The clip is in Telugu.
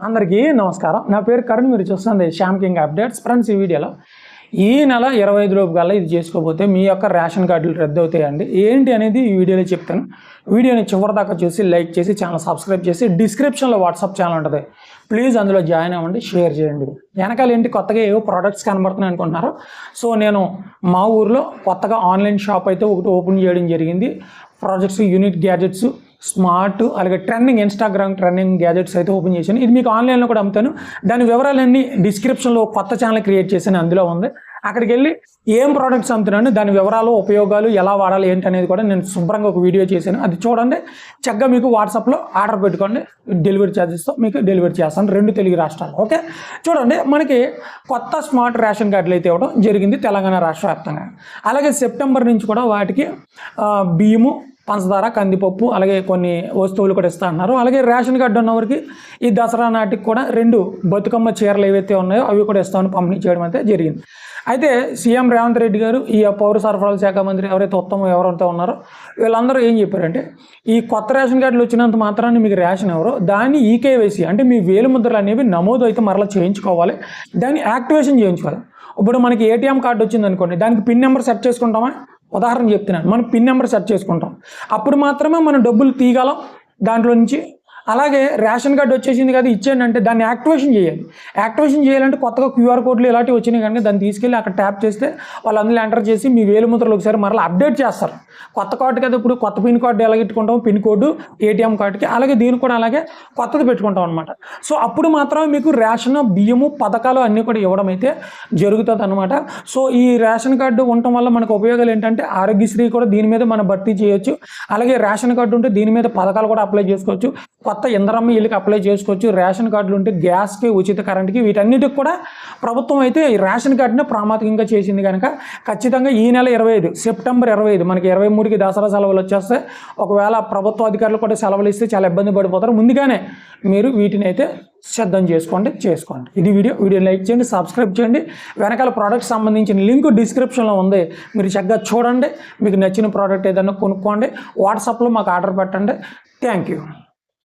అందరికీ నమస్కారం. నా పేరు కరుణ్ మీరు చూస్తుంది శ్యామ్ కింగ్ అప్డేట్స్. ఫ్రెండ్స్ ఈ వీడియోలో ఈ నెల ఇరవై ఐదు లోపు కల్లా ఇది చేసుకోకపోతే మీ యొక్క రేషన్ కార్డులు రద్దు అవుతాయండి ఏంటి అనేది ఈ వీడియోలో చెప్తాను. వీడియోని చివరి దాకా చూసి లైక్ చేసి ఛానల్ సబ్స్క్రైబ్ చేసి డిస్క్రిప్షన్లో వాట్సాప్ ఛానల్ ఉంటుంది. ప్లీజ్ అందులో జాయిన్ అవ్వండి షేర్ చేయండి. వెనకాల ఏంటి కొత్తగా ఏవో ప్రోడక్ట్స్ కనబడుతున్నాయి అనుకుంటున్నారు. సో నేను మా ఊర్లో కొత్తగా ఆన్లైన్ షాప్ అయితే ఒకటి ఓపెన్ చేయడం జరిగింది. ప్రాజెక్ట్స్ యూనిట్ గ్యాజెట్స్ స్మార్ట్ అలాగే ట్రెండింగ్ ఇన్స్టాగ్రామ్ ట్రెండింగ్ గ్యాజెట్స్ అయితే ఓపెన్ చేశాను. ఇది మీకు ఆన్లైన్లో కూడా అమ్ముతాను. దాని వివరాలన్నీ డిస్క్రిప్షన్లో కొత్త ఛానల్ క్రియేట్ చేశాను అందులో ఉంది. అక్కడికి వెళ్ళి ఏం ప్రోడక్ట్స్ అమ్ముతున్నాను దాని వివరాలు ఉపయోగాలు ఎలా వాడాలి ఏంటి అనేది కూడా నేను శుభ్రంగా ఒక వీడియో చేశాను. అది చూడండి చక్కగా మీకు వాట్సాప్లో ఆర్డర్ పెట్టుకోండి డెలివరీ ఛార్జెస్తో మీకు డెలివరీ చేస్తాను రెండు తెలుగు రాష్ట్రాలు ఓకే? చూడండి మనకి కొత్త స్మార్ట్ రేషన్ కార్డులు అయితే ఇవ్వడం జరిగింది తెలంగాణ రాష్ట్ర వ్యాప్తంగా. అలాగే సెప్టెంబర్ నుంచి కూడా వాటికి బియ్యము పంచదార కందిపప్పు అలాగే కొన్ని వస్తువులు కూడా ఇస్తా అన్నారు. అలాగే రేషన్ కార్డు ఉన్నవారికి ఈ దసరా నాటికి కూడా రెండు బతుకమ్మ చీరలు ఏవైతే ఉన్నాయో అవి కూడా ఇస్తామని పంపిణీ చేయడం అయితే జరిగింది. అయితే సీఎం రేవంత్ రెడ్డి గారు ఈ పౌర సరఫరాల శాఖ మంత్రి ఎవరైతే ఉత్తమం ఎవరైతే ఉన్నారో వీళ్ళందరూ ఏం చెప్పారంటే ఈ కొత్త రేషన్ కార్డులు వచ్చినంత మాత్రాన్ని మీకు రేషన్ ఎవరో? దాన్ని ఈకేవైసీ అంటే మీ వేలు ముద్రలు అనేవి నమోదు అయితే మరలా చేయించుకోవాలి. దాన్ని యాక్టివేషన్ చేయించుకోవాలి. ఇప్పుడు మనకి ఏటీఎం కార్డు వచ్చింది అనుకోండి దానికి పిన్ నెంబర్ సెట్ చేసుకుంటామా? ఉదాహరణ చెప్తున్నాను. మనం పిన్ నెంబర్ సెట్ చేసుకుంటాం. అప్పుడు మాత్రమే మనం డబ్బులు తీయగలం. దాంట్లో నుంచి అలాగే రేషన్ కార్డు వచ్చేసింది కదా ఇచ్చేయండి అంటే దాన్ని యాక్టివేషన్ చేయాలి. యాక్టివేషన్ చేయాలంటే కొత్తగా క్యూఆర్ కోడ్లు ఇలాంటివి వచ్చినాయి కనుక దాన్ని తీసుకెళ్ళి అక్కడ ట్యాప్ చేస్తే వాళ్ళు అందులో ఎంటర్ చేసి మీ వేలు ముద్రలు ఒకసారి మరలా అప్డేట్ చేస్తారు. కొత్త కార్డు కదా ఇప్పుడు కొత్త పిన్ కార్డు ఎలా పెట్టుకుంటాం పిన్ కోడ్ ఏటీఎం కార్డుకి అలాగే దీనికి కూడా అలాగే కొత్తది పెట్టుకుంటాం అనమాట సో అప్పుడు మాత్రమే మీకు రేషన్ బియ్యము పథకాలు అన్నీ కూడా ఇవ్వడం అయితే జరుగుతుంది అనమాట సో ఈ రేషన్ కార్డు ఉండటం వల్ల మనకు ఉపయోగాలు ఏంటంటే ఆరోగ్యశ్రీ కూడా దీని మీద మనం భర్తీ చేయొచ్చు. అలాగే రేషన్ కార్డు ఉంటే దీని మీద పథకాలు కూడా అప్లై చేసుకోవచ్చు. కొత్త ఇంధనమ్మ ఇల్లుకి అప్లై చేసుకోవచ్చు. రేషన్ కార్డులు ఉంటే గ్యాస్కి ఉచిత కరెంట్కి వీటన్నిటికి కూడా ప్రభుత్వం అయితే ఈ రేషన్ కార్డుని ప్రామాణికంగా చేసింది కనుక ఖచ్చితంగా ఈ నెల ఇరవై ఐదు సెప్టెంబర్ ఇరవై ఐదు మనకి ఇరవై మూడుకి దసరా సెలవులు వచ్చేస్తే ఒకవేళ ప్రభుత్వ అధికారులు కూడా సెలవులు ఇస్తే చాలా ఇబ్బంది పడిపోతారు. ముందుగానే మీరు వీటిని అయితే సిద్ధం చేసుకోండి చేసుకోండి. ఇది వీడియో. వీడియో లైక్ చేయండి సబ్స్క్రైబ్ చేయండి. వెనకాల ప్రోడక్ట్ సంబంధించిన లింక్ డిస్క్రిప్షన్లో ఉంది. మీరు చక్కగా చూడండి. మీకు నచ్చిన ప్రోడక్ట్ ఏదైనా కొనుక్కోండి. వాట్సాప్లో మాకు ఆర్డర్ పెట్టండి. Thank you